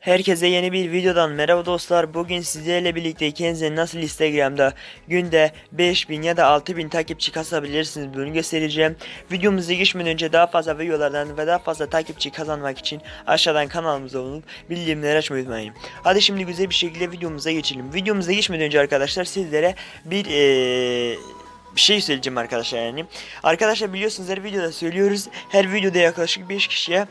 Herkese yeni bir videodan merhaba dostlar. Bugün sizlerle birlikte kendinize nasıl Instagram'da günde 5000 ya da 6000 takipçi kasabilirsiniz bunu göstereceğim. Videomuza geçmeden önce daha fazla videolardan ve daha fazla takipçi kazanmak için aşağıdan kanalımıza olup bildirimleri açmayı unutmayın. Hadi şimdi güzel bir şekilde videomuza geçelim. Videomuza geçmeden önce arkadaşlar sizlere bir eee bir şey söyleyeceğim arkadaşlar yani. Arkadaşlar biliyorsunuz her videoda söylüyoruz. Her videoda yaklaşık 5 kişiye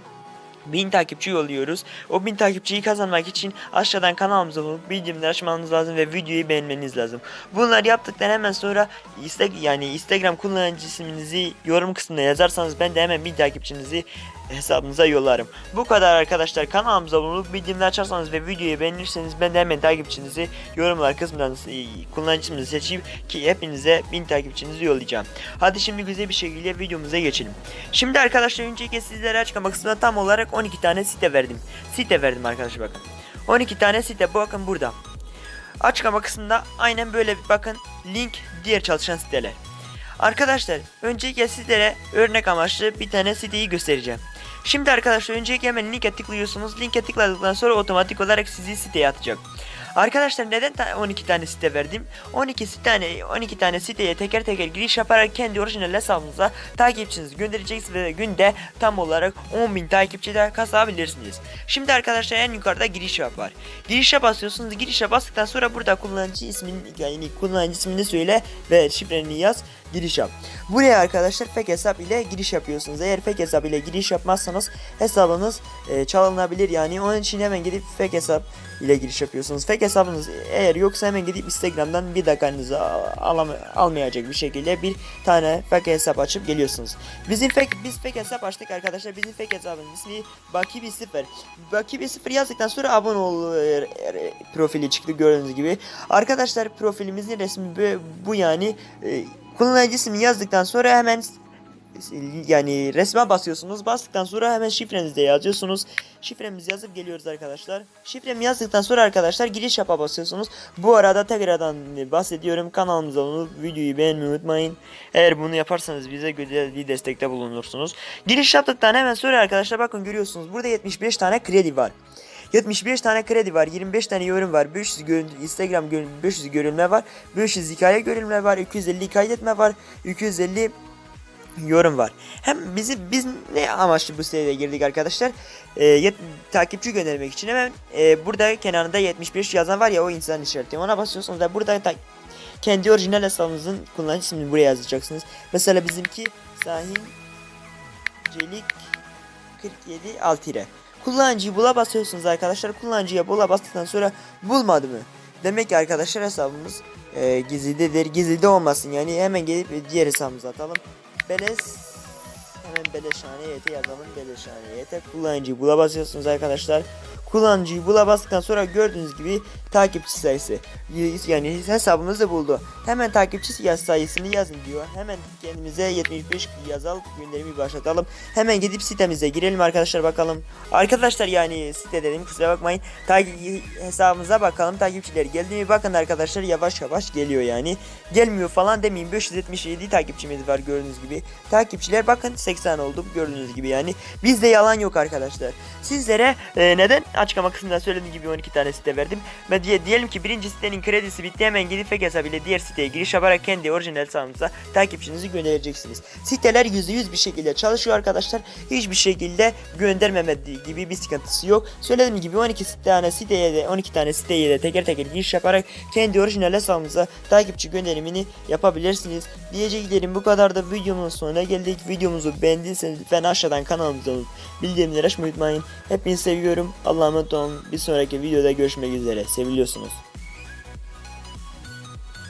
1000 takipçi yolluyoruz. O 1000 takipçiyi kazanmak için aşağıdan kanalımıza olup bildirimleri açmanız lazım ve videoyu beğenmeniz lazım. Bunları yaptıktan hemen sonra Insta yani Instagram kullanıcı isminizi yorum kısmına yazarsanız ben de hemen 1000 takipçinizi hesabınıza yollarım. Bu kadar arkadaşlar kanalımıza bulunup bildirimleri açarsanız ve videoyu beğenirseniz ben de hemen takipçinizi yorumlar kısmından e, kullanıcı isminizi seçip ki hepinize 1000 takipçinizi yollayacağım. Hadi şimdi güzel bir şekilde videomuza geçelim. Şimdi arkadaşlar öncelikle sizlere açıklama kısmına tam olarak 12 tane site verdim. Site verdim arkadaşlar bakın. 12 tane site bakın burada. Açıklama kısmında aynen böyle bakın link diğer çalışan siteler. Arkadaşlar öncelikle sizlere örnek amaçlı bir tane siteyi göstereceğim. Şimdi arkadaşlar öncelikle hemen linke tıklıyorsunuz. Linke tıkladıktan sonra otomatik olarak sizi siteye atacak. Arkadaşlar neden ta- 12 tane site verdim? 12 tane 12 tane siteye teker teker giriş yaparak kendi orijinal hesabınıza takipçinizi göndereceksiniz ve günde tam olarak 10.000 takipçi de kasabilirsiniz. Şimdi arkadaşlar en yukarıda giriş yap var. Girişe basıyorsunuz. Girişe bastıktan sonra burada kullanıcı ismini yani kullanıcı ismini söyle ve şifreni yaz. Giriş yap. Buraya arkadaşlar fake hesap ile giriş yapıyorsunuz. Eğer fake hesap ile giriş yapmazsanız hesabınız e, çalınabilir yani. Onun için hemen gidip fake hesap ile giriş yapıyorsunuz. Fake hesabınız eğer yoksa hemen gidip Instagram'dan bir dakikanızı alam almayacak bir şekilde bir tane fake hesap açıp geliyorsunuz. Bizim fake biz fake hesap açtık arkadaşlar. Bizim fake hesabın ismi Baki bir sıfır. Baki bir yazdıktan sonra abone ol e, e, profili çıktı gördüğünüz gibi. Arkadaşlar profilimizin resmi bu, bu yani. E, kullanıcı ismini yazdıktan sonra hemen yani resme basıyorsunuz. Bastıktan sonra hemen şifrenizi de yazıyorsunuz. Şifremizi yazıp geliyoruz arkadaşlar. Şifremi yazdıktan sonra arkadaşlar giriş yapa basıyorsunuz. Bu arada tekrardan bahsediyorum. Kanalımıza olup videoyu beğenmeyi unutmayın. Eğer bunu yaparsanız bize güzel bir destekte bulunursunuz. Giriş yaptıktan hemen sonra arkadaşlar bakın görüyorsunuz. Burada 75 tane kredi var. 75 tane kredi var, 25 tane yorum var, 500 görün Instagram görün 500 görülme var, 500 hikaye görülme var, 250 kaydetme var, 250 yorum var. Hem bizi biz ne amaçlı bu siteye girdik arkadaşlar? Ee, yet- takipçi göndermek için hemen e, burada kenarında 75 yazan var ya o insan işareti. Ona basıyorsunuz ve burada ta- kendi orijinal hesabınızın kullanıcı ismini buraya yazacaksınız. Mesela bizimki Sahin Celik 47 altire. Kullanıcıyı bula basıyorsunuz arkadaşlar. Kullanıcıya bula bastıktan sonra bulmadı mı? Demek ki arkadaşlar hesabımız e, gizlidedir. Gizlide olmasın yani hemen gelip diğer hesabımıza atalım. Beleş hemen beleşhane YT yazalım. Beleşhane YT kullanıcıyı bula basıyorsunuz arkadaşlar. Kullanıcıyı bula bastıktan sonra gördüğünüz gibi takipçi sayısı yani hesabımızı buldu. Hemen takipçi sayısını yazın diyor. Hemen kendimize 75 yazalım gönderimi başlatalım. Hemen gidip sitemize girelim arkadaşlar bakalım. Arkadaşlar yani site dedim kusura bakmayın. Takip hesabımıza bakalım takipçiler geldi mi bakın arkadaşlar yavaş yavaş geliyor yani. Gelmiyor falan demeyin 577 takipçimiz var gördüğünüz gibi. Takipçiler bakın 80 oldu gördüğünüz gibi yani. Bizde yalan yok arkadaşlar. Sizlere e, neden açıklama kısmında söylediğim gibi 12 tane site verdim. Ve diye, diyelim ki birinci sitenin kredisi bitti hemen gidip fake hesabıyla diğer siteye giriş yaparak kendi orijinal hesabınıza takipçinizi göndereceksiniz. Siteler %100 bir şekilde çalışıyor arkadaşlar. Hiçbir şekilde göndermeme gibi bir sıkıntısı yok. Söylediğim gibi 12 tane siteye de 12 tane siteye de teker teker giriş yaparak kendi orijinal hesabınıza takipçi gönderimini yapabilirsiniz. Diyeceklerim bu kadar da videomun sonuna geldik. Videomuzu beğendiyseniz lütfen aşağıdan kanalımıza bildirimleri açmayı unutmayın. Hepinizi seviyorum. Allah'a. Bir sonraki videoda görüşmek üzere. Seviliyorsunuz.